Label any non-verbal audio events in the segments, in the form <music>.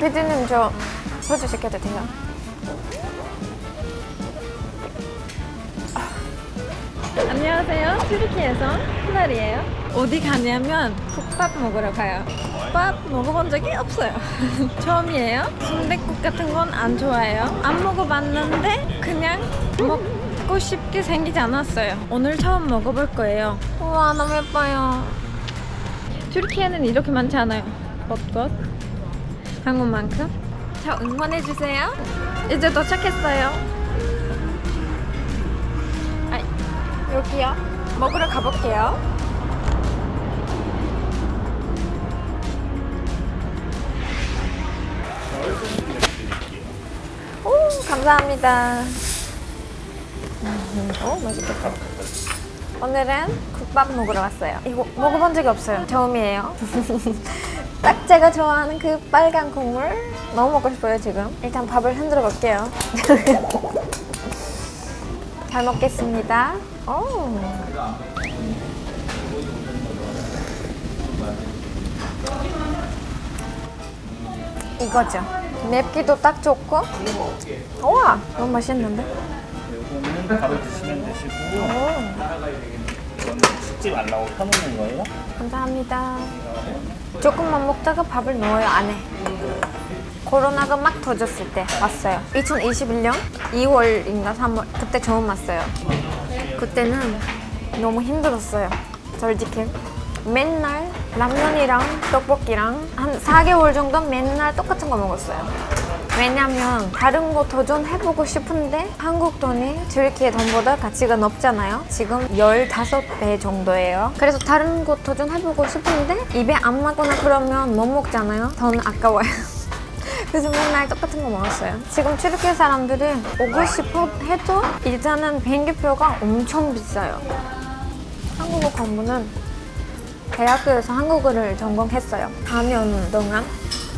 피디님 저 소주 시켜도 돼요? 안녕하세요. 튀르키에서 플라리예요. 어디 가냐면 국밥 먹으러 가요. 국밥 먹어본 적이 없어요. <laughs> 처음이에요. 순댓국 같은 건 안 좋아해요. 안 먹어봤는데 그냥 먹고 싶게 생기지 않았어요. 오늘 처음 먹어볼 거예요. 우와 너무 예뻐요. 튀르키에는 이렇게 많지 않아요. 곳곳 한국만큼. 저 응원해 주세요. 이제 도착했어요. 아, 여기요. 먹으러 가볼게요. 오, 감사합니다. 음, 오, 맛있겠다. 오늘은 국밥 먹으러 왔어요. 이거 먹어본 적이 없어요. 처음이에요. <laughs> 딱 제가 좋아하는 그 빨간 국물 너무 먹고 싶어요 지금. 일단 밥을 흔들어 볼게요. <laughs> 잘 먹겠습니다. 오. 이거죠. 맵기도 딱 좋고. 우와, 너무 맛있는데? 요거는 바로 드시면 되시고 오, 식집 안 나오고 펴놓는 거예요. 감사합니다. 조금만 먹다가 밥을 넣어요 안에. 코로나가 막 터졌을 때 왔어요. 2021년 2월인가 3월 그때 처음 왔어요. 그때는 너무 힘들었어요. 솔직히 맨날 라면이랑 떡볶이랑 한 4개월 정도 맨날 똑같은 거 먹었어요. 왜냐면 다른 거 도전해보고 싶은데 한국 돈이 튀르키예 돈보다 가치가 높잖아요. 지금 15배 정도예요. 그래서 다른 거 도전해보고 싶은데 입에 안 맞거나 그러면 못 먹잖아요. 돈 아까워요. <laughs> 그래서 맨날 똑같은 거 먹었어요. 지금 튀르키예 사람들이 오고 싶어 해도 일단은 비행기표가 엄청 비싸요. 한국어 공부는 대학교에서 한국어를 전공했어요. 4년 동안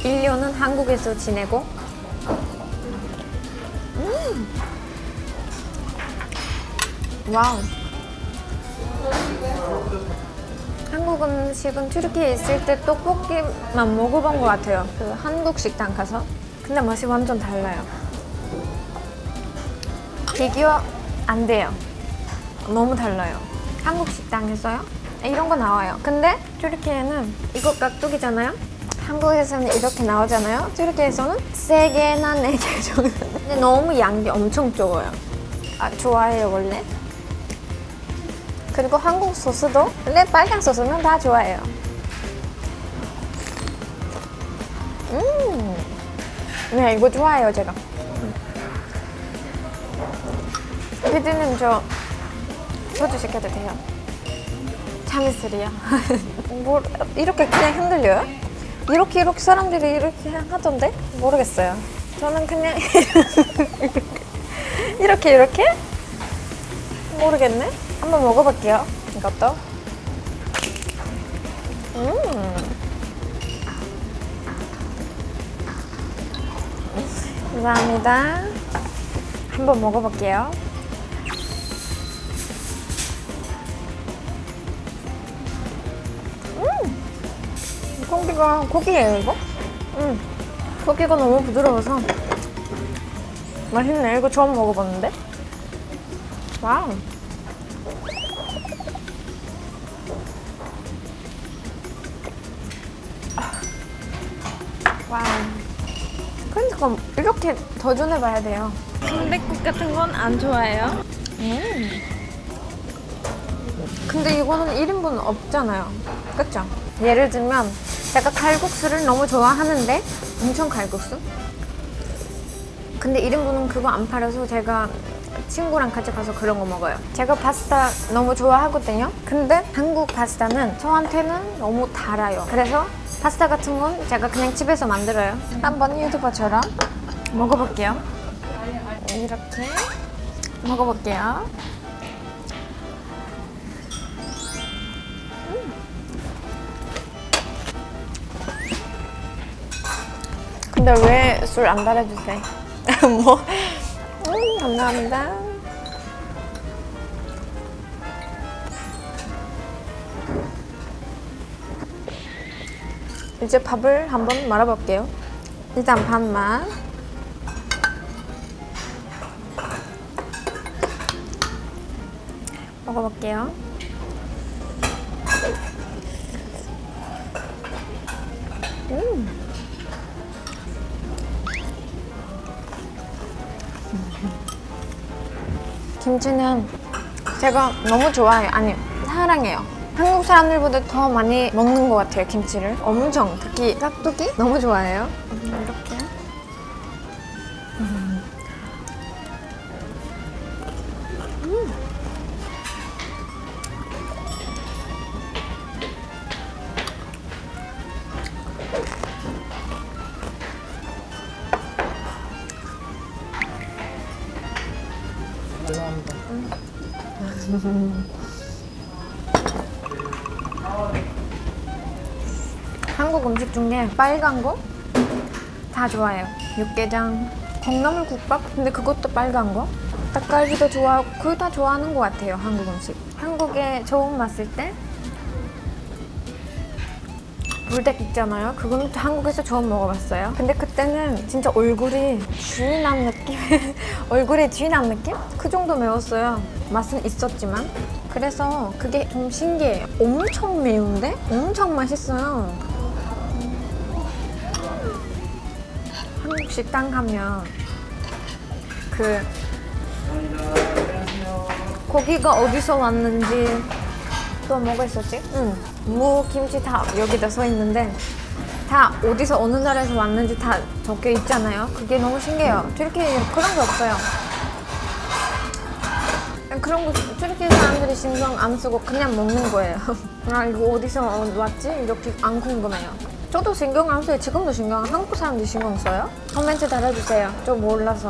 1년은 한국에서 지내고 음. 와우. 한국 음식은 튀르키에 있을 때 떡볶이만 먹어본 것 같아요. 그 한국 식당 가서. 근데 맛이 완전 달라요. 비교 안 돼요. 너무 달라요. 한국 식당에서요? 이런 거 나와요. 근데 튀르키에는 이거 깍두기잖아요. 한국에서는 이렇게 나오잖아요. 튀르키에서는 세 개나 네 개 <laughs> 정도. 근데 너무 양이 엄청 적어요. 아 좋아해요 원래. 그리고 한국 소스도 원래 빨간 소스는 다 좋아해요. 음, 네 이거 좋아해요 제가. 피디님 저 소주 시켜도 돼요? 참이슬이요. <laughs> 뭐 이렇게 그냥 흔들려요? 이렇게 이렇게 사람들이 이렇게 하던데 모르겠어요. 저는 그냥 <laughs> 이렇게 이렇게 모르겠네. 한번 먹어볼게요. 이것도. 음. 감사합니다. 한번 먹어볼게요. 고기가 고기예요 이거? 응. 고기가 너무 부드러워서 맛있네. 이거 처음 먹어봤는데. 와우. 아. 와우. 그러니까 이렇게 도전해봐야 돼요. 순댓국 같은 건 안 좋아해요. 음. 근데 이거는 1인분 없잖아요. 그쵸? 예를 들면 제가 칼국수를 너무 좋아하는데 엄청 칼국수? 근데 1인분은 그거 안 팔아서 제가 친구랑 같이 가서 그런 거 먹어요. 제가 파스타 너무 좋아하거든요. 근데 한국 파스타는 저한테는 너무 달아요. 그래서 파스타 같은 건 제가 그냥 집에서 만들어요. 한번 유튜버처럼 먹어볼게요. 이렇게 먹어볼게요. 근데 왜 술 안 달아주세요? <laughs> 뭐? 음, 감사합니다. 이제 밥을 한번 말아볼게요. 일단 반만. 먹어볼게요. 김치는 제가 너무 좋아해요. 아니, 사랑해요. 한국 사람들보다 더 많이 먹는 것 같아요, 김치를. 엄청. 특히 깍두기 너무 좋아해요. 음, 이렇게. 음. 음. 한국 음식 중에 빨간 거 다 좋아해요. 육개장, 콩나물 국밥? 근데 그것도 빨간 거? 닭갈비도 좋아하고 그거 다 좋아하는 것 같아요. 한국 음식. 한국에 처음 왔을 때 불닭 있잖아요. 그거는 한국에서 처음 먹어봤어요. 근데 그때는 진짜 얼굴이 쥐난 느낌? <laughs> 얼굴에 쥐난 느낌? 그 정도 매웠어요. 맛은 있었지만. 그래서 그게 좀 신기해요. 엄청 매운데? 엄청 맛있어요. 한국 식당 가면 그 고기가 어디서 왔는지 또 뭐가 있었지? 응. 무, 김치 다 여기다 써 있는데 다 어디서 어느 나라에서 왔는지 다 적혀 있잖아요. 그게 너무 신기해요. 튀르키예 그런 게 없어요. 그런 거 튀르키예 사람들이 신경 안 쓰고 그냥 먹는 거예요. <laughs> 아 이거 어디서 왔지? 이렇게 안 궁금해요. 저도 신경 안 써요. 지금도 신경 한국 사람들이 신경 써요? 코멘트 달아주세요. 저 몰라서.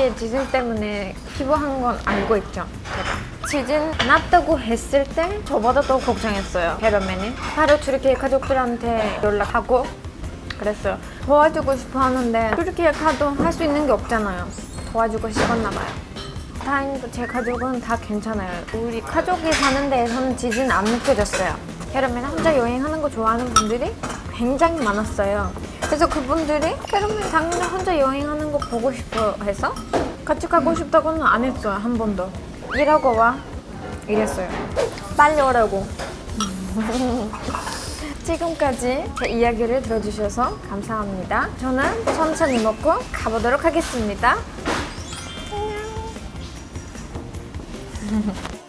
튀르키예 지진 때문에 기부한 건 알고 있죠. 제가. 지진 났다고 했을 때 저보다 더 걱정했어요. 캐러멜이. 바로 튀르키예 가족들한테 연락하고 그랬어요. 도와주고 싶어 하는데 튀르키예 가도 할 수 있는 게 없잖아요. 도와주고 싶었나 봐요. 다행히도 제 가족은 다 괜찮아요. 우리 가족이 사는 데에서는 지진 안 느껴졌어요. 캐러멜 혼자 여행하는 거 좋아하는 분들이 굉장히 많았어요. 그래서 그분들이 캐러멜 당연히 혼자 여행하는 거 보고 싶어 해서 같이 가고 싶다고는 안 했어요. 한 번도. 이러고 와. 이랬어요. 빨리 오라고. <laughs> 지금까지 제 이야기를 들어주셔서 감사합니다. 저는 천천히 먹고 가보도록 하겠습니다. 안녕. <laughs>